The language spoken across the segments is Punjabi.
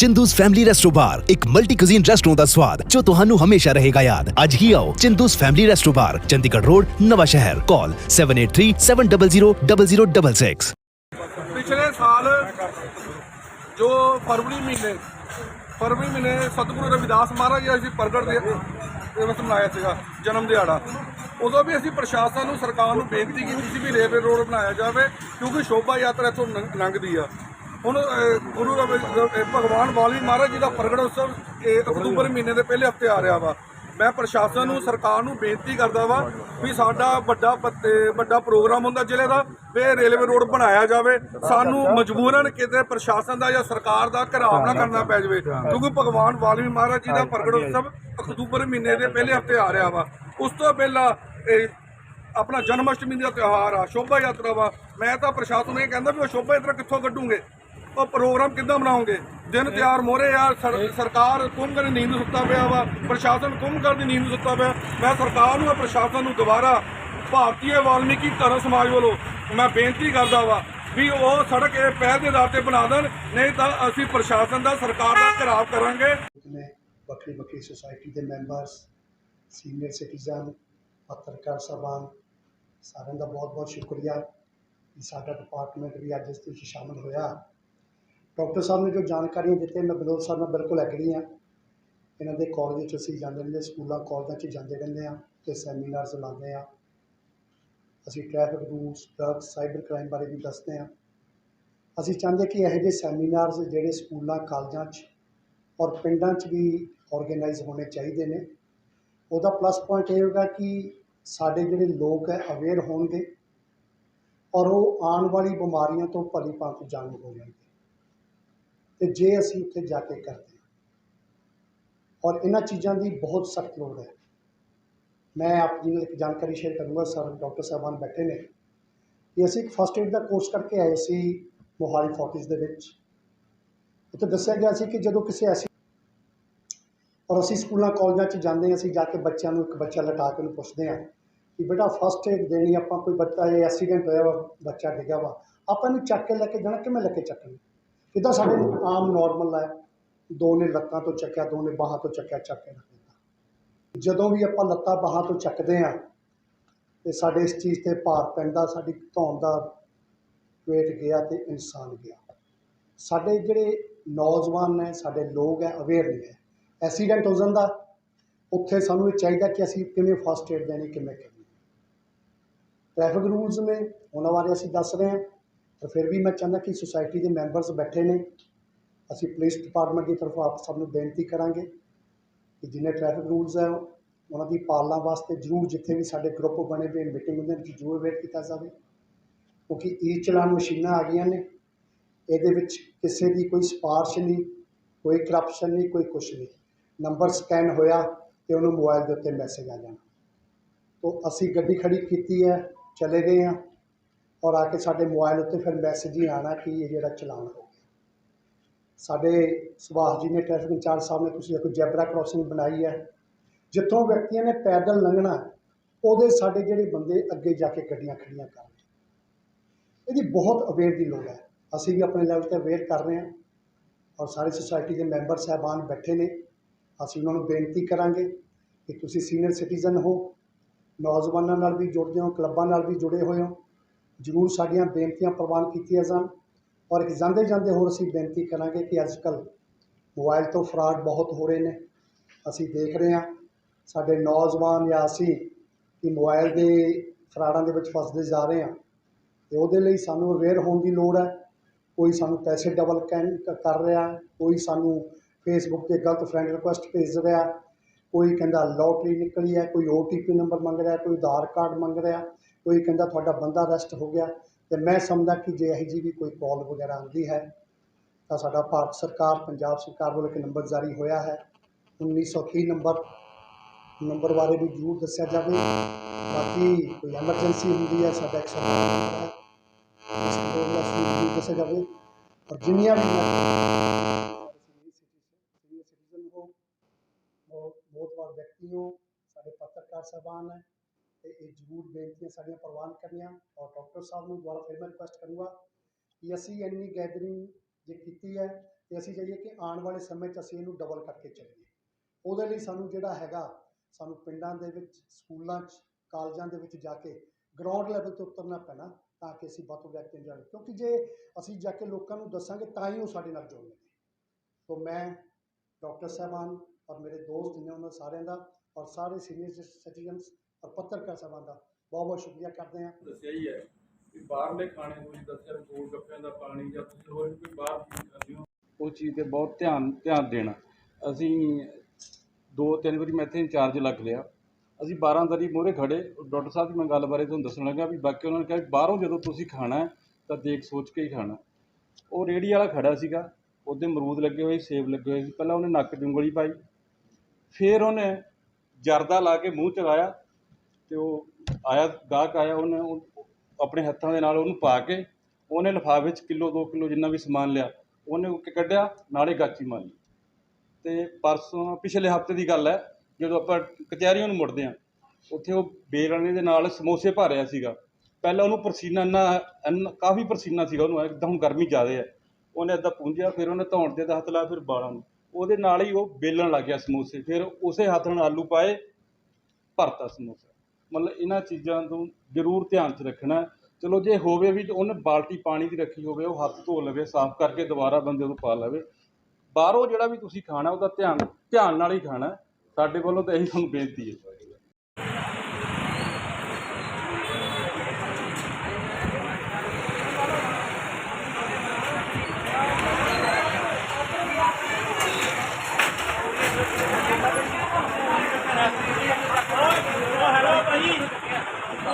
ਚਿੰਦੂਸ ਫੈਮਿਲੀ ਰੈਸਟੋ ਬਾਰ ਇੱਕ ਮਲਟੀ ਕੁਜ਼ੀਨ ਰੈਸਟੋਰੈਂਟ ਦਾ ਸਵਾਦ ਜੋ ਤੁਹਾਨੂੰ ਹਮੇਸ਼ਾ ਰਹੇਗਾ ਯਾਦ। ਅੱਜ ਹੀ ਆਓ Chindu's family resto bar Chandigarh road, Nawanshahr. Call 7837000066 ਪਿਛਲੇ ਸਾਲ ਜੋ ਫਰਵਰੀ ਮਹੀਨੇ ਫਰਵਰੀ ਮਹੀਨੇ ਸਤਿਗੁਰੂ ਰਵਿਦਾਸ ਮਹਾਰਾਜ ਜੀ ਅਸੀਂ ਪ੍ਰਗਟ ਦੇ ਦਿਵਸ ਮਨਾਇਆ ਸੀਗਾ, ਜਨਮ ਦਿਹਾੜਾ। ਉਦੋਂ ਵੀ ਅਸੀਂ ਪ੍ਰਸ਼ਾਸਨ ਨੂੰ, ਸਰਕਾਰ ਨੂੰ ਬੇਨਤੀ ਕੀਤੀ ਸੀ ਵੀ ਰੇਲਵੇ ਰੋਡ ਬਣਾਇਆ ਜਾਵੇ, ਕਿਉਂਕਿ ਸ਼ੋਭਾ ਯਾਤਰਾ ਇੱਥੋਂ ਲੰਘਦੀ ਆ। ਹੁਣ ਗੁਰੂ ਰਵੀ- ਭਗਵਾਨ ਵਾਲਮੀਕ ਮਹਾਰਾਜ ਜੀ ਦਾ ਪ੍ਰਗਟ ਉਤਸਵ ਇਹ ਅਕਤੂਬਰ ਮਹੀਨੇ ਦੇ ਪਹਿਲੇ ਹਫ਼ਤੇ ਆ ਰਿਹਾ ਵਾ। ਮੈਂ ਪ੍ਰਸ਼ਾਸਨ ਨੂੰ, ਸਰਕਾਰ ਨੂੰ ਬੇਨਤੀ ਕਰਦਾ ਵਾ ਵੀ ਸਾਡਾ ਵੱਡਾ ਵੱਡਾ ਪ੍ਰੋਗਰਾਮ ਹੁੰਦਾ ਜ਼ਿਲ੍ਹੇ ਦਾ, ਵੀ ਇਹ ਰੇਲਵੇ ਰੋਡ ਬਣਾਇਆ ਜਾਵੇ। ਸਾਨੂੰ ਮਜਬੂਰਨ ਕਿਤੇ ਪ੍ਰਸ਼ਾਸਨ ਦਾ ਜਾਂ ਸਰਕਾਰ ਦਾ ਘਰਾਵ ਨਾ ਕਰਨਾ ਪੈ ਜਾਵੇ। ਕਿਉਂਕਿ ਭਗਵਾਨ ਵਾਲਮੀਕ ਮਹਾਰਾਜ ਜੀ ਦਾ ਪ੍ਰਗਟ ਉਤਸਵ ਅਕਤੂਬਰ ਮਹੀਨੇ ਦੇ ਪਹਿਲੇ ਹਫ਼ਤੇ ਆ ਰਿਹਾ ਵਾ। ਉਸ ਤੋਂ ਪਹਿਲਾਂ ਇਹ ਆਪਣਾ ਜਨਮ ਅਸ਼ਟਮੀ ਦਾ ਤਿਉਹਾਰ ਆ, ਸ਼ੋਭਾ ਯਾਤਰਾ ਵਾ। ਮੈਂ ਤਾਂ ਪ੍ਰਸ਼ਾਸਨ ਨੂੰ ਇਹ ਕਹਿੰਦਾ ਵੀ ਉਹ ਸ਼ੋਭਾ ਯਾਤਰਾ ਕਿੱਥੋਂ ਕੱਢੂਗੇ? ਉਹ ਪ੍ਰੋਗਰਾਮ ਕਿੱਦਾਂ ਬਣਾਉਂਗੇ ਦਿਨ ਤਿਉਹਾਰ ਮੋਰੇ ਆ ਸਰ- ਸਰਕਾਰ ਕੁੰਭ ਦੀ ਨੀਂਦ ਸੁੱਤਾ ਪਿਆ ਵਾ ਪ੍ਰਸ਼ਾਸਨ ਕੁੰਭ ਦੀ ਨੀਂਦ ਸੁੱਤਾ ਪਿਆ। ਮੈਂ ਸਰਕਾਰ ਨੂੰ ਪ੍ਰਸ਼ਾਸਨ ਨੂੰ ਦੁਬਾਰਾ ਭਾਰਤੀ ਵਾਲਮੀਕੀ ਧਰਮ ਸਮਾਜ ਵੱਲੋਂ ਮੈਂ ਬੇਨਤੀ ਕਰਦਾ ਵਾ ਵੀ ਉਹ ਸੜਕ ਇਹ ਪਹਿਲ ਦੇ ਆਧਾਰ ਤੇ ਬਣਾ ਦੇਣ ਨਹੀਂ ਤਾਂ ਅਸੀਂ ਪ੍ਰਸ਼ਾਸਨ ਦਾ ਸਰਕਾਰ ਦਾ ਘਰਾਵ ਕਰਾਂਗੇ। ਵੱਖਰੀ ਵੱਖਰੀ ਸੁਸਾਇਟੀ ਦੇ ਮੈਂਬਰਸ ਸੀਨੀਅਰ ਸਿਟੀਜ਼ਨ ਪੱਤਰਕਾਰ ਸਭਾਨ ਸਾਰਿਆਂ ਦਾ ਬਹੁਤ ਬਹੁਤ ਸ਼ੁਕਰੀਆ। ਕਿ ਸਾਡਾ ਡਿਪਾਰਟਮੈਂਟ ਵੀ ਅੱਜ ਇਸ ਵਿੱਚ ਸ਼ਾਮਲ ਹੋਇਆ। ਡਾਕਟਰ ਸਾਹਿਬ ਨੇ ਜੋ ਜਾਣਕਾਰੀਆਂ ਦਿੱਤੀਆਂ, ਮੈਂ ਬਲੋਚ ਸਾਹਿਬ ਨਾਲ ਬਿਲਕੁਲ ਐਗਰੀ ਹਾਂ। ਇਹਨਾਂ ਦੇ ਕਾਲਜ ਵਿੱਚ ਅਸੀਂ ਜਾਂਦੇ ਰਹਿੰਦੇ, ਸਕੂਲਾਂ ਕਾਲਜਾਂ 'ਚ ਜਾਂਦੇ ਰਹਿੰਦੇ ਹਾਂ ਤੇ ਸੈਮੀਨਾਰਸ ਲਾਉਂਦੇ ਹਾਂ। ਅਸੀਂ traffic rules drugs cyber crime ਬਾਰੇ ਵੀ ਦੱਸਦੇ ਹਾਂ। ਅਸੀਂ ਚਾਹੁੰਦੇ ਕਿ ਇਹੋ ਜਿਹੇ ਸੈਮੀਨਾਰਸ ਜਿਹੜੇ ਸਕੂਲਾਂ ਕਾਲਜਾਂ 'ਚ ਔਰ ਪਿੰਡਾਂ 'ਚ ਵੀ ਆਰਗੇਨਾਈਜ਼ ਹੋਣੇ ਚਾਹੀਦੇ ਨੇ। ਉਹਦਾ ਪਲੱਸ ਪੁਆਇੰਟ ਇਹ ਹੋਗਾ ਕਿ ਸਾਡੇ ਜਿਹੜੇ ਲੋਕ ਹੈ ਅਵੇਅਰ ਹੋਣਗੇ ਔਰ ਉਹ ਆਉਣ ਵਾਲੀ ਬਿਮਾਰੀਆਂ ਤੋਂ ਭਲੀ ਭਾਂਤ ਜਾਣੂ ਹੋ ਜਾਣਗੇ। ਤੇ ਜੇ ਅਸੀਂ ਉੱਥੇ ਜਾ ਕੇ ਕਰਦੇ ਔਰ ਇਹਨਾਂ ਚੀਜ਼ਾਂ ਦੀ ਬਹੁਤ ਸਖਤ ਲੋੜ ਹੈ। ਮੈਂ ਆਪ ਜੀ ਨੂੰ ਇੱਕ ਜਾਣਕਾਰੀ ਸ਼ੇਅਰ ਕਰੂੰਗਾ, ਸਰ, ਡਾਕਟਰ ਸਾਹਿਬਾਨ ਬੈਠੇ ਨੇ। ਕਿ ਅਸੀਂ ਇੱਕ ਫਸਟ ਏਡ ਦਾ ਕੋਰਸ ਕਰਕੇ ਆਏ ਸੀ ਮੋਹਾਲੀ ਫੋਰਟਿਸ ਦੇ ਵਿੱਚ। ਉੱਥੇ ਦੱਸਿਆ ਗਿਆ ਸੀ ਕਿ ਜਦੋਂ ਕਿਸੇ ਐਸੀ ਔਰ ਅਸੀਂ ਸਕੂਲਾਂ, ਕਾਲਜਾਂ 'ਚ ਜਾਂਦੇ ਹਾਂ, ਅਸੀਂ ਜਾ ਕੇ ਬੱਚਿਆਂ ਨੂੰ ਇੱਕ ਬੱਚਾ ਲਟਾ ਕੇ ਉਹਨੂੰ ਪੁੱਛਦੇ ਹਾਂ ਕਿ ਬੇਟਾ ਫਸਟ ਏਡ ਦੇਣੀ, ਆਪਾਂ ਕੋਈ ਬੱਚਾ ਜੇ ਐਕਸੀਡੈਂਟ ਹੋਇਆ ਵਾ, ਬੱਚਾ ਡਿੱਗਾ ਵਾ, ਆਪਾਂ ਇਹਨੂੰ ਚੱਕ ਕੇ ਲੈ ਕੇ ਜਾਣਾ, ਕਿਵੇਂ ਲੈ ਕੇ ਚੱਕਣਾ? ਕਿੱਦਾਂ ਸਾਡੇ ਆਮ ਨਾਰਮਲ ਹੈ। ਦੋ ਨੇ ਲੱਤਾਂ ਤੋਂ ਚੱਕਿਆ, ਦੋ ਨੇ ਬਾਹਾਂ ਤੋਂ ਚੱਕਿਆ, ਚੱਕ ਕੇ ਰੱਖ ਦਿੱਤਾ। ਜਦੋਂ ਵੀ ਆਪਾਂ ਲੱਤਾਂ ਬਾਹਾਂ ਤੋਂ ਚੱਕਦੇ ਹਾਂ, ਤੇ ਸਾਡੇ ਇਸ ਚੀਜ਼ ਤੇ ਭਾਰ ਪੈਂਦਾ, ਸਾਡੀ ਧੌਣ ਦਾ ਵੇਟ ਗਿਆ ਤੇ ਇਨਸਾਨ ਗਿਆ। ਸਾਡੇ ਜਿਹੜੇ ਨੌਜਵਾਨ ਨੇ, ਸਾਡੇ ਲੋਕ ਹੈ ਅਵੇਅਰ ਨਹੀਂ ਹੈ। ਐਕਸੀਡੈਂਟ ਹੋ ਜਾਂਦਾ, ਉੱਥੇ ਸਾਨੂੰ ਇਹ ਚਾਹੀਦਾ ਕਿ ਅਸੀਂ ਕਿਵੇਂ ਫਸਟ ਏਡ ਦੇਣੀ, ਕਿਵੇਂ ਕਰਨੀ। ਟ੍ਰੈਫਿਕ ਰੂਲਸ ਨੇ, ਉਹਨਾਂ ਬਾਰੇ ਅਸੀਂ ਦੱਸ ਰਹੇ ਹਾਂ। ਪਰ ਫਿਰ ਵੀ ਮੈਂ ਚਾਹੁੰਦਾ ਕਿ ਸੁਸਾਇਟੀ ਦੇ ਮੈਂਬਰਸ ਬੈਠੇ ਨੇ। ਅਸੀਂ ਪੁਲਿਸ ਡਿਪਾਰਟਮੈਂਟ ਦੀ ਤਰਫੋਂ ਆਪ ਸਭ ਨੂੰ ਬੇਨਤੀ ਕਰਾਂਗੇ ਕਿ ਜਿੰਨੇ ਟ੍ਰੈਫਿਕ ਰੂਲਸ ਹੈ, ਉਹਨਾਂ ਦੀ ਪਾਲਣਾ ਵਾਸਤੇ ਜ਼ਰੂਰ ਜਿੱਥੇ ਵੀ ਸਾਡੇ ਗਰੁੱਪ ਬਣੇ ਹੋਏ ਮੀਟਿੰਗ ਉਹਨਾਂ ਨੇ, ਜ਼ਰੂਰ ਵੇਟ ਕੀਤਾ ਜਾਵੇ। ਕਿਉਂਕਿ ਈ ਚਲਾਨ ਮਸ਼ੀਨਾਂ ਆ ਗਈਆਂ ਨੇ, ਇਹਦੇ ਵਿੱਚ ਕਿਸੇ ਦੀ ਕੋਈ ਸਿਫਾਰਿਸ਼ ਨਹੀਂ, ਕੋਈ ਕਰਪਸ਼ਨ ਨਹੀਂ, ਕੋਈ ਕੁਛ ਨਹੀਂ। ਨੰਬਰ ਸਕੈਨ ਹੋਇਆ ਤੇ ਉਹਨੂੰ ਮੋਬਾਈਲ ਦੇ ਉੱਤੇ ਮੈਸੇਜ ਆ ਜਾਣਾ। ਤੋਂ ਅਸੀਂ ਗੱਡੀ ਖੜੀ ਕੀਤੀ ਹੈ, ਚਲੇ ਗਏ ਹਾਂ। ਔਰ ਆ ਕੇ ਸਾਡੇ ਮੋਬਾਈਲ ਉੱਤੇ ਫਿਰ ਮੈਸੇਜ ਹੀ ਆਣਾ ਕਿ ਇਹ ਜਿਹੜਾ ਚਲਾਨ ਹੋ ਗਿਆ। ਸਾਡੇ ਸੁਭਾਸ਼ ਜੀ ਨੇ ਟ੍ਰੈਫਿਕ ਇੰਚਾਰਜ ਸਾਹਿਬ ਨੇ ਤੁਸੀਂ ਦੇਖੋ ਜੈਬਰਾ ਕ੍ਰਾਸਿੰਗ ਬਣਾਈ ਹੈ। ਜਿੱਥੋਂ ਵਿਅਕਤੀਆਂ ਨੇ ਪੈਦਲ ਲੰਘਣਾ, ਉਹਦੇ ਸਾਡੇ ਜਿਹੜੇ ਬੰਦੇ ਅੱਗੇ ਜਾ ਕੇ ਗੱਡੀਆਂ ਖੜੀਆਂ ਕਰਨ। ਇਹਦੀ ਬਹੁਤ ਅਵੇਅਰ ਦੀ ਲੋੜ ਹੈ। ਅਸੀਂ ਵੀ ਆਪਣੇ ਲੈਵਲ ਤੇ ਅਵੇਅਰ ਕਰ ਰਹੇ ਹਾਂ। ਔਰ ਸਾਰੀ ਸੁਸਾਇਟੀ ਦੇ ਮੈਂਬਰ ਸਾਹਿਬਾਨ ਬੈਠੇ ਨੇ। ਅਸੀਂ ਉਹਨਾਂ ਨੂੰ ਬੇਨਤੀ ਕਰਾਂਗੇ ਕਿ ਤੁਸੀਂ ਸੀਨੀਅਰ ਸਿਟੀਜ਼ਨ ਹੋ, ਨੌਜਵਾਨਾਂ ਨਾਲ ਵੀ ਜੁੜਦੇ ਹੋ, ਕਲੱਬਾਂ ਨਾਲ ਵੀ ਜੁੜੇ ਹੋਏ ਹੋ। ਜ਼ਰੂਰ ਸਾਡੀਆਂ ਬੇਨਤੀਆਂ ਪ੍ਰਵਾਨ ਕੀਤੀਆਂ ਜਾਣ ਔਰ ਇੱਕ ਜਾਂਦੇ ਜਾਂਦੇ ਹੋਰ ਅਸੀਂ ਬੇਨਤੀ ਕਰਾਂਗੇ ਕਿ ਅੱਜ ਕੱਲ੍ਹ ਮੋਬਾਈਲ ਤੋਂ ਫਰਾਡ ਬਹੁਤ ਹੋ ਰਹੇ ਨੇ। ਅਸੀਂ ਦੇਖ ਰਹੇ ਹਾਂ ਸਾਡੇ ਨੌਜਵਾਨ ਜਾਂ ਅਸੀਂ ਕਿ ਮੋਬਾਈਲ ਦੇ ਫਰਾਡਾਂ ਦੇ ਵਿੱਚ ਫਸਦੇ ਜਾ ਰਹੇ ਹਾਂ ਤੇ ਉਹਦੇ ਲਈ ਸਾਨੂੰ ਅਵੇਅਰ ਹੋਣ ਦੀ ਲੋੜ ਹੈ। ਕੋਈ ਸਾਨੂੰ ਪੈਸੇ ਡਬਲ ਕੈਨ ਕਰ ਰਿਹਾ, ਕੋਈ ਸਾਨੂੰ ਫੇਸਬੁੱਕ ਤੇ ਗਲਤ ਫਰੈਂਡ ਰਿਕੁਐਸਟ ਭੇਜ ਰਿਹਾ ਕੋਈ ਕਹਿੰਦਾ ਲੋਟਰੀ ਨਿਕਲੀ ਹੈ, ਕੋਈ ਓਟੀਪੀ ਨੰਬਰ ਮੰਗ ਰਿਹਾ, ਕੋਈ ਆਧਾਰ ਕਾਰਡ ਮੰਗ ਰਿਹਾ, ਕੋਈ ਕਹਿੰਦਾ ਤੁਹਾਡਾ ਬੰਦਾ ਅਰੈਸਟ ਹੋ ਗਿਆ, ਤੇ ਮੈਂ ਸਮਝਦਾ ਕਿ ਜੇ ਇਹੋ ਜਿਹੀ ਵੀ ਕੋਈ ਕਾਲ ਵਗੈਰਾ ਆਉਂਦੀ ਹੈ, ਤਾਂ ਸਾਡਾ ਭਾਰਤ ਸਰਕਾਰ, ਪੰਜਾਬ ਸਰਕਾਰ ਵੱਲੋਂ ਇੱਕ ਨੰਬਰ ਜਾਰੀ ਹੋਇਆ ਹੈ। 1930 ਨੰਬਰ ਨੰਬਰ ਬਾਰੇ ਵੀ ਜ਼ਰੂਰ ਦੱਸਿਆ ਜਾਵੇ। ਬਾਕੀ ਕੋਈ ਐਮਰਜੈਂਸੀ ਹੁੰਦੀ ਹੈ, ਸਾਡਾ 112 ਹੈ। ਇਸ ਨੰਬਰ ਦੱਸਿਆ ਜਾਵੇ। ਔਰ ਜਿੰਨੀਆਂ ਵੀ ਸੀਨੀਅਰ ਸਿਟੀਜ਼ਨ ਹੋ ਬਹੁਤ ਬਹੁਤ ਵਾਰ ਵਿਅਕਤੀ ਹੋ ਸਰਕਾਰ ਸਾਹਿਬਾਨ ਹੈ ਤੇ ਇਹ ਜ਼ਰੂਰ ਬੇਨਤੀਆਂ ਸਾਡੀਆਂ ਪ੍ਰਵਾਨ ਕਰਨੀਆਂ ਔਰ ਡਾਕਟਰ ਸਾਹਿਬ ਨੂੰ ਦੁਬਾਰਾ ਫਿਰ ਮੈਂ ਰਿਕੁਐਸਟ ਕਰੂੰਗਾ ਕਿ ਅਸੀਂ ਇੰਨੀ ਗੈਦਰਿੰਗ ਜੇ ਕੀਤੀ ਹੈ ਤੇ ਅਸੀਂ ਚਾਹੀਏ ਕਿ ਆਉਣ ਵਾਲੇ ਸਮੇਂ 'ਚ ਅਸੀਂ ਇਹਨੂੰ ਡਬਲ ਕਰਕੇ ਚੱਲੀਏ। ਉਹਦੇ ਲਈ ਸਾਨੂੰ ਜਿਹੜਾ ਹੈਗਾ, ਸਾਨੂੰ ਪਿੰਡਾਂ ਦੇ ਵਿੱਚ, ਸਕੂਲਾਂ 'ਚ, ਕਾਲਜਾਂ ਦੇ ਵਿੱਚ ਜਾ ਕੇ ਗਰਾਊਂਡ ਲੈਵਲ ਤੇ ਉਤਰਨਾ ਪੈਣਾ ਤਾਂ ਕਿ ਅਸੀਂ ਵੱਧ ਤੋਂ ਵੱਧ ਜਾਣ ਕਿਉਂਕਿ ਜੇ ਅਸੀਂ ਜਾ ਕੇ ਲੋਕਾਂ ਨੂੰ ਦੱਸਾਂਗੇ ਤਾਂ ਹੀ ਉਹ ਸਾਡੇ ਨਾਲ ਜੁੜਨਗੇ। ਸੋ ਮੈਂ ਡਾਕਟਰ ਸਾਹਿਬਾਨ ਔਰ ਮੇਰੇ ਦੋਸਤ ਨੇ ਉਹਨਾਂ ਸਾਰਿਆਂ ਦਾ ਔਰ ਸਾਰੇ ਸੀਨੀਅਰ ਸਿਟੀਜ਼ਨਸ ਔਰ ਪੱਤਰਕਾਰ ਸਾਹਿਬਾਨ ਦਾ ਬਹੁਤ ਬਹੁਤ ਸ਼ੁਕਰੀਆ ਕਰਦੇ ਹਾਂ। ਦੱਸਿਆ ਹੀ ਹੈ ਵੀ ਬਾਹਰਲੇ ਖਾਣੇ ਤੁਸੀਂ ਦੱਸਿਆ ਗੋਲ ਗੱਪਿਆਂ ਦਾ ਪਾਣੀ ਜਾਂ ਤੁਸੀਂ ਹੋਰ ਕੋਈ ਬਾਹਰ ਚੀਜ਼ ਖਾਂਦੇ ਹੋ? ਉਹ ਚੀਜ਼ ਤੇ ਬਹੁਤ ਧਿਆਨ ਧਿਆਨ ਦੇਣਾ। ਅਸੀਂ ਦੋ ਤਿੰਨ ਵਾਰੀ ਮੈਂ ਇੱਥੇ ਇੰਚਾਰਜ ਲੱਗ ਲਿਆ। ਅਸੀਂ 12 ਦਰੀ ਮੋਹਰੇ ਖੜੇ ਡਾਕਟਰ ਸਾਹਿਬ ਦੀ ਮੈਂ ਗੱਲ ਬਾਰੇ ਤੁਹਾਨੂੰ ਦੱਸਣ ਲੱਗਾ ਵੀ ਬਾਕੀ ਉਹਨਾਂ ਨੇ ਕਿਹਾ ਵੀ ਬਾਹਰੋਂ ਜਦੋਂ ਤੁਸੀਂ ਖਾਣਾ ਤਾਂ ਦੇਖ ਸੋਚ ਕੇ ਹੀ ਖਾਣਾ। ਉਹ ਰੇੜੀ ਵਾਲਾ ਖੜਾ ਸੀਗਾ ਉਹਦੇ ਅਮਰੂਦ ਲੱਗੇ ਹੋਏ ਸੇਬ ਲੱਗੇ ਹੋਏ ਸੀ ਪਹਿਲਾਂ ਉਹਨੇ ਨੱਕ 'ਚ ਉਂਗਲੀ ਪਾਈ। ਫਿਰ ਉਹਨੇ ਜਰਦਾ ਲਾ ਕੇ ਮੂੰਹ 'ਚ ਲਾਇਆ ਤੇ ਉਹ ਆਇਆ, ਗਾਹਕ ਆਇਆ, ਉਹਨੇ ਉਹ ਆਪਣੇ ਹੱਥਾਂ ਦੇ ਨਾਲ ਉਹਨੂੰ ਪਾ ਕੇ ਉਹਨੇ ਲਿਫਾਫੇ 'ਚ ਕਿਲੋ 2 ਕਿਲੋ ਜਿੰਨਾ ਵੀ ਸਮਾਨ ਲਿਆ, ਉਹਨੇ ਉਹ ਕੇ ਕੱਢਿਆ, ਨਾਲੇ ਗਾਚੀ ਮਾਰੀ। ਤੇ ਪਰਸੋਂ, ਪਿਛਲੇ ਹਫ਼ਤੇ ਦੀ ਗੱਲ ਹੈ, ਜਦੋਂ ਆਪਾਂ ਕਚਹਿਰੀਆਂ ਨੂੰ ਮੁੜਦੇ ਆ ਉੱਥੇ ਉਹ ਬੇਲਣੇ ਦੇ ਨਾਲ ਸਮੋਸੇ ਭਰ ਰਿਹਾ ਸੀਗਾ। ਪਹਿਲਾਂ ਉਹਨੂੰ ਪਰਸੀਨਾ ਇੰਨਾ ਇੰਨਾ ਕਾਫੀ ਪਰਸੀਨਾ ਸੀਗਾ ਉਹਨੂੰ ਇੱਕਦਮ ਗਰਮੀ ਜ਼ਿਆਦਾ ਹੈ। ਉਹਨੇ ਏਦਾਂ ਪੂੰਝਿਆ, ਫਿਰ ਉਹਨੇ ਧੌਣ ਤੇ ਤਾਂ ਹੱਥ ਲਾਇਆ, ਫਿਰ ਬਾਲਾਂ ਨੂੰ। ਉਹਦੇ ਨਾਲ ਹੀ ਉਹ ਵੇਲਣ ਲੱਗ ਗਿਆ ਸਮੋਸੇ, ਫਿਰ ਉਸੇ ਹੱਥ ਨਾਲ ਆਲੂ ਪਾਏ, ਭਰਤਾ ਸਮੋਸਾ। ਮਤਲਬ ਇਹਨਾਂ ਚੀਜ਼ਾਂ ਤੋਂ ਜ਼ਰੂਰ ਧਿਆਨ 'ਚ ਰੱਖਣਾ। ਚਲੋ ਜੇ ਹੋਵੇ ਵੀ ਉਹਨੇ ਬਾਲਟੀ ਪਾਣੀ ਦੀ ਰੱਖੀ ਹੋਵੇ, ਉਹ ਹੱਥ ਧੋ ਲਵੇ, ਸਾਫ਼ ਕਰਕੇ ਦੁਬਾਰਾ ਬੰਦੇ ਨੂੰ ਪਾ ਲਵੇ। ਬਾਹਰੋਂ ਜਿਹੜਾ ਵੀ ਤੁਸੀਂ ਖਾਣਾ, ਉਹਦਾ ਧਿਆਨ ਧਿਆਨ ਨਾਲ ਹੀ ਖਾਣਾ। ਸਾਡੇ ਵੱਲੋਂ ਤਾਂ ਇਹੀ ਤੁਹਾਨੂੰ ਬੇਨਤੀ ਹੈ।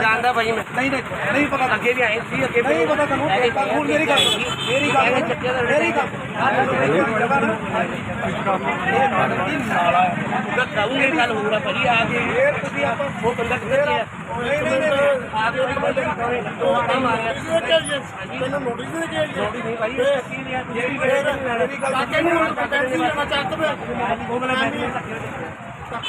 ਜਾਣਦਾ ਭਾਈ ਮੈਂ ਨਹੀਂ ਨਹੀਂ ਨਹੀਂ ਪਤਾ ਅੱਗੇ ਵੀ ਆਏ ਸੀ ਅੱਗੇ ਨਹੀਂ ਪਤਾ ਤੁਹਾਨੂੰ ਹੁਣ ਮੇਰੀ ਗੱਲ ਮੇਰੀ ਗੱਲ ਮੇਰੀ ਗੱਲ ਮੇਰੀ ਗੱਲ ਹੋ ਰਿਹਾ ਭਾਈ ਆ ਕੇ ਤੁਸੀਂ ਆਪਾਂ ਉਹ ਬੰਦਾ ਕਿੱਥੇ ਹੈ ਨਹੀਂ ਨਹੀਂ ਨਹੀਂ ਆ ਕੇ ਉਹਦੇ ਬੰਦੇ ਦੋ ਆਟਾ ਮਾਰਿਆ ਮੈਨੂੰ ਨੋਟਿਸ ਨਹੀਂ ਕਿਹਾ ਨੋਟਿਸ ਨਹੀਂ ਭਾਈ ਕੀ ਲਿਆ ਜਿਹੜੀ ਮੇਰੀ ਗੱਲ ਕਾਕੇ ਨੂੰ ਪੈਂਤੀ ਲੈਣਾ ਚੱਕ ਪਿਆ ਉਹ ਬਣਾ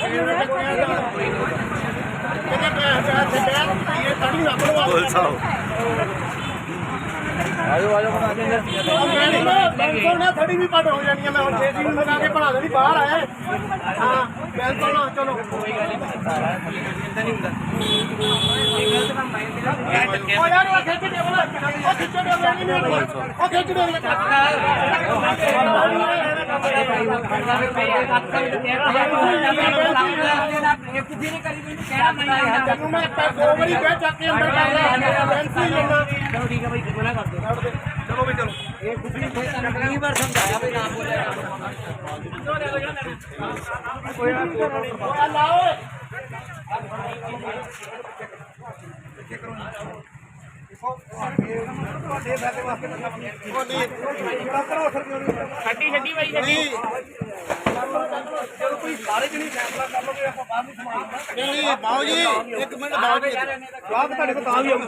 ਨਹੀਂ ਥੜੀ ਵੀ ਪੜ ਹੋ ਜਾਣੀ ਮੈਂ ਹੁਣ ਛੇਤੀ ਨੂੰ ਲਗਾ ਕੇ ਬਣਾ ਦੇਣੀ ਬਾਹਰ ਆਏ ਹਾਂ ਬਿਲਕੁਲ ਨਾ ਚਲੋ ਕੋਈ ਗੱਲ ਨਹੀਂ। ਉਹ ਯਾਰ ਉਹ ਖਿੱਚ ਦੇ ਉਹ ਦੇ ਉਹ ਖਿੱਚ ਦੇ ਤੈਨੂੰ ਮੈਂ ਤਾਂ ਦੋ ਵਾਰੀ ਕਹਿ ਚੱਕ ਕੇ ਅੰਦਰ ਕਰ ਲਿਆ ਬੈਂਸੀ ਲੈਣਾ ਚਲੋ ਠੀਕ ਹੈ ਭਾਈ ਚਲੋ ਵੀ ਚਲੋ ਕਈ ਛੱਡੀ ਛੱਡੀ। ਭਾਈ ਛੱਡੀ ਨਹੀਂ ਬਾਉ ਜੀ ਇੱਕ ਮਿੰਟ ਬਾਉ ਜੀ। ਬਾਅਦ ਤੁਹਾਡੇ ਕੋਲ ਤਾਂ ਵੀ ਆਉਂਗਾ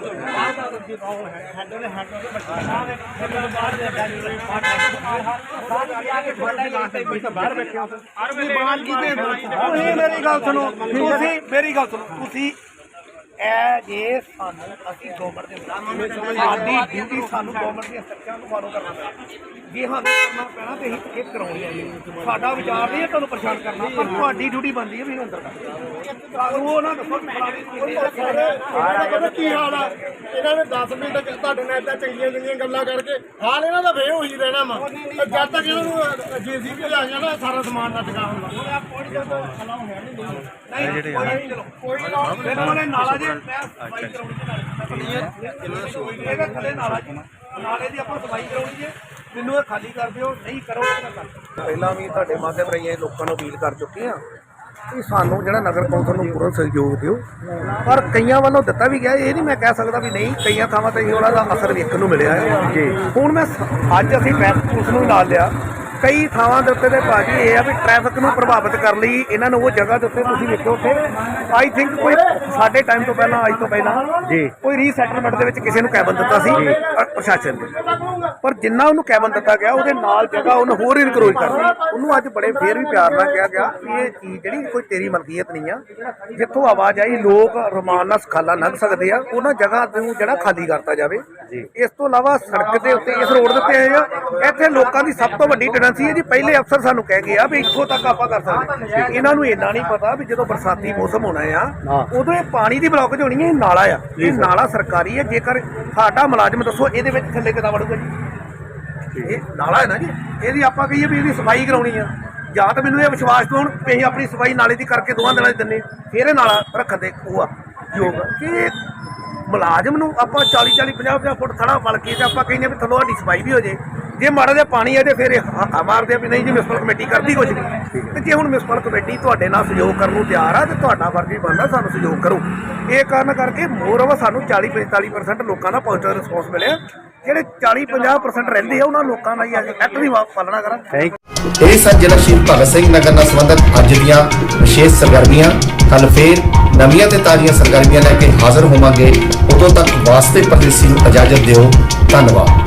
ਬਾਹਰ ਬੈਠੇ ਹੋ ਬਾਹਰ ਕੀ ਤੁਸੀਂ ਮੇਰੀ ਗੱਲ ਸੁਣੋ ਤੁਸੀਂ ਮੇਰੀ ਗੱਲ ਸੁਣੋ ਤੁਸੀਂ ਇਹ ਜੇ ਸਾਨੂੰ ਅਸੀਂ ਗਵਰਨਮੈਂਟ ਦੇ ਮੁਲਾਜ਼ਮ ਸਾਡੀ ਡਿਊਟੀ ਸਾਨੂੰ ਗਵਰਨਮੈਂਟ ਦੀਆਂ ਸੱਚਾਂ ਨੂੰ ਫਾਲੋ ਕਰਨਾ ਪੈਣਾ। ਜੇ ਸਾਨੂੰ ਕਰਨਾ ਪੈਣਾ ਤੇ ਅਸੀਂ ਇਹ ਕਰਾਉਣੀ ਹੈ ਸਾਡਾ ਵਿਚਾਰ ਨਹੀਂ ਹੈ ਤੁਹਾਨੂੰ ਪਰੇਸ਼ਾਨ ਕਰਨਾ ਪਰ ਤੁਹਾਡੀ ਡਿਊਟੀ ਬਣਦੀ ਹੈ ਵੀ ਅੰਦਰ ਸਾਨੂੰ ਉਹ ਨਾ ਦੱਸੋ ਪਤਾ ਕੀ ਹਾਲ ਆ? ਇਹਨਾਂ ਨੇ 10 ਮਿੰਟ ਤੁਹਾਡੇ ਨਾਲ ਏਦਾਂ ਚੰਗੀਆਂ ਚੰਗੀਆਂ ਗੱਲਾਂ ਕਰਕੇ ਹਾਲ ਇਹਨਾਂ ਦਾ ਵੇ ਹੋਈ ਰਹਿਣਾ ਵਾ। ਤੇ ਜਦ ਤੱਕ ਇਹਨਾਂ ਨੂੰ ਜੀਸੀਬੀ ਆ ਜਾਣਾ ਸਾਰਾ ਸਮਾਨ ਦਾ। ਟਿਕਾ ਹੁੰਦਾ ਕੋਈ ਨਾ ਨਾਲਾ ਜੇ ਮੈਂ ਸਫ਼ਾਈ ਕਰਾਉਣੀ ਹੈ ਇਹਦਾ ਥੱਲੇ ਨਾਲਾ ਜੀ ਨਾਲੇ ਦੀ ਆਪਾਂ ਸਫ਼ਾਈ ਕਰਾਉਣੀ ਹੈ ਮੈਨੂੰ ਇਹ ਖਾਲੀ ਕਰ ਦਿਓ ਨਹੀਂ ਕਰੋ ਤਾਂ ਕਰ ਪਹਿਲਾਂ ਵੀ ਤੁਹਾਡੇ ਮਾਧਿਅਮ ਰਾਹੀਂ ਇਹ ਲੋਕਾਂ ਨੂੰ ਅਪੀਲ ਕਰ ਚੁੱਕੇ ਆ ਕਿ ਸਾਨੂੰ ਜਿਹੜਾ ਨਗਰ ਕੌਂਸਲ ਨੂੰ ਪੂਰਾ ਸਹਿਯੋਗ ਦਿਓ। ਪਰ ਕਈਆਂ ਵੱਲੋਂ ਦਿੱਤਾ ਵੀ ਗਿਆ ਇਹ ਨਹੀਂ ਮੈਂ ਕਹਿ ਸਕਦਾ ਵੀ ਨਹੀਂ ਕਈਆਂ ਥਾਵਾਂ ਤੇ ਉਹਨਾਂ ਦਾ ਅਸਰ ਵੇਖਣ ਨੂੰ ਮਿਲਿਆ ਹੈ। ਜੀ। ਹੁਣ ਮੈਂ ਅੱਜ ਅਸੀਂ ਟ੍ਰੈਫਿਕ ਪੁਲਿਸ ਨੂੰ ਨਾਲ ਲਿਆ। ਕਈ ਥਾਵਾਂ ਦੇ ਉੱਤੇ ਤੇ ਭਾਜੀ ਇਹ ਆ ਵੀ ਟ੍ਰੈਫਿਕ ਨੂੰ ਪ੍ਰਭਾਵਿਤ ਕਰਨ ਲਈ ਇਹਨਾਂ ਨੂੰ ਉਹ ਜਗ੍ਹਾ ਦੇ ਉੱਤੇ ਤੁਸੀਂ ਵੇਖੋ ਉੱਥੇ। ਆਈ ਥਿੰਕ ਕੋਈ ਸਾਡੇ ਟਾਈਮ ਤੋਂ ਪਹਿਲਾਂ ਅੱਜ ਤੋਂ ਪਹਿਲਾਂ ਜੀ। ਕੋਈ ਰੀਸੈਟਲਮੈਂਟ ਦੇ ਵਿੱਚ ਕਿਸੇ ਨੂੰ ਕੈਬਨ ਦਿੱਤਾ ਸੀ ਅ- ਪ੍ਰਸ਼ਾਸਨ ਨੇ। ਪਰ ਜਿੰਨਾ ਉਹਨੂੰ ਕੈਬਨ ਦਿੱਤਾ ਗਿਆ ਉਹਦੇ ਨਾਲ ਜਗ੍ਹਾ ਉਹਨੂੰ ਹੋਰ ਇਨਕਰੋਚ ਕਰਦੀ ਉਹਨੂੰ ਅੱਜ ਬੜੇ ਫੇਰ ਵੀ ਪਿਆਰ ਨਾਲ ਕਿਹਾ ਗਿਆ ਕਿ ਇਹ ਚੀਜ਼ ਜਿਹੜੀ ਕੋਈ ਤੇਰੀ ਮਲਕੀਅਤ ਨਹੀਂ ਆ ਜਿੱਥੋਂ ਆਵਾਜ਼ ਆਈ ਲੋਕ ਰਮਾਨ ਨਾਲ ਸਖਾਲਾ ਲੰਘ ਸਕਦੇ ਆ ਉਹਨਾਂ ਜਗ੍ਹਾ ਨੂੰ ਜਿਹੜਾ ਖਾਲੀ ਕਰਤਾ ਜਾਵੇ। ਇਸ ਤੋਂ ਇਲਾਵਾ ਸੜਕ ਦੇ ਉੱਤੇ ਇਸ ਰੋਡ ਦੇ ਉੱਤੇ ਆਏ ਆ। ਇੱਥੇ ਲੋਕਾਂ ਦੀ ਸਭ ਤੋਂ ਵੱਡੀ ਟੈਂਡੈਂਸੀ ਹੈ ਜੀ ਪਹਿਲੇ ਅਫਸਰ ਸਾਨੂੰ ਕਹਿ ਗਏ ਆ ਵੀ ਇੱਥੋਂ ਤੱਕ ਆਪਾਂ ਕਰ ਸਕਦੇ ਹਾਂ। ਇਹਨਾਂ ਨੂੰ ਇੰਨਾ ਨਹੀਂ ਪਤਾ ਵੀ ਜਦੋਂ ਬਰਸਾਤੀ ਮੌਸਮ ਹੋਣਾ ਆ ਉਦੋਂ ਇਹ ਪਾਣੀ ਦੀ ਬਲੌਕੇਜ ਹੋਣੀ ਹੈ ਇਹ ਨਾਲਾ ਆ। ਇਹ ਨਾਲਾ ਸਰਕਾਰੀ ਹੈ ਜੇਕਰ ਸਾਡਾ ਮੁਲਾਜ਼ਮ ਦੱਸੋ ਇਹਦੇ ਵਿੱਚ ਥੱਲੇ ਕਿੱਦਾਂ ਵੜੂਗਾ ਜੀ? ਇਹ ਨਾਲਾ ਹੈ ਨਾ ਜੀ? ਇਹਦੀ ਆਪਾਂ ਕਹੀਏ ਵੀ ਇਹਦੀ ਸਫ਼ਾਈ ਕਰਾਉਣੀ ਆ। ਜਾਂ ਤਾਂ ਮੈਨੂੰ ਇਹ ਵਿਸ਼ਵਾਸ ਦਿਵਾਉਣ ਵੀ ਅਸੀਂ ਆਪਣੀ ਸਫ਼ਾਈ ਨਾਲੇ ਦੀ ਕਰਕੇ ਦੋਵਾਂ ਦਿਨਾਂ 'ਚ ਦਿੰਨੇ ਫਿਰ ਇਹ ਨਾਲਾ ਰੱਖਣ ਦੇ ਉਹ ਆ ਯੋਗ ਕਿ ਮੁਲਾਜ਼ਮ ਨੂੰ ਆਪਾਂ 40 40 50 50 ਫੁੱਟ ਥੜਾ ਵਲ ਕੇ ਤੇ ਆਪਾਂ ਕਹਿੰਦੇ ਵੀ ਥੱਲੋਂ ਸਾਡੀ ਸਫ਼ਾਈ ਵੀ ਹੋ ਜੇ ਜੇ ਮਾੜਾ ਜਿਹਾ ਪਾਣੀ ਆ ਜੇ ਫਿਰ ਇਹ ਮਾਰਦੇ ਆ ਵੀ ਨਹੀਂ ਜੀ, ਮਿਊਨਿਸਪਲ ਕਮੇਟੀ ਕਰਦੀ ਕੁਝ ਨਹੀਂ। ਤੇ ਜੇ ਹੁਣ ਮਿਊਨਿਸਪਲ ਕਮੇਟੀ ਤੁਹਾਡੇ ਨਾਲ ਸਹਿਯੋਗ ਕਰਨ ਨੂੰ ਤਿਆਰ ਆ ਤੇ ਤੁਹਾਡਾ ਫਰਜ਼ ਵੀ ਬਣਦਾ ਸਾਨੂੰ ਸਹਿਯੋਗ ਕਰੋ। ਇਹ ਕਾਰਨ ਕਰਕੇ ਮੋਰ ਸਾਨੂੰ 40 45% ਲੋਕਾਂ ਦਾ ਪੋਜ਼ਿਟਿਵ ਰਿਸਪੌਂਸ ਮਿਲਿਆ। ਜਿਹੜੇ 40 50% ਰਹਿੰਦੇ ਆ, ਉਹਨਾਂ ਲੋਕਾਂ ਦਾ ਹੀ ਅੱਜ ਐਕਟ ਦੀ ਵਾ- ਪਾਲਣਾ ਕਰਾਂ। ਇਹ ਸਨ ਜ਼ਿਲ੍ਹਾ ਸ਼ਹੀਦ ਭਗਤ ਸਿੰਘ ਨਗਰ ਨਾਲ ਸੰਬੰਧਿਤ ਅੱਜ ਦੀਆਂ ਵਿਸ਼ੇਸ਼ ਸਰਗਰਮੀਆਂ ਕੱਲ ਫੇਰ ਨਵੀਆਂ ਤੇ ਤਾਜ਼ੀਆਂ ਸਰਗਰਮੀਆਂ ਲੈ ਕੇ ਹਾਜ਼ਰ ਹੋਵਾਂਗੇ। ਉਦੋਂ ਤੱਕ ਵਾਸਤੇ ਪਰਦੇਸੀ ਨੂੰ ਇਜਾਜ਼ਤ ਦਿਓ। ਧੰਨਵਾਦ।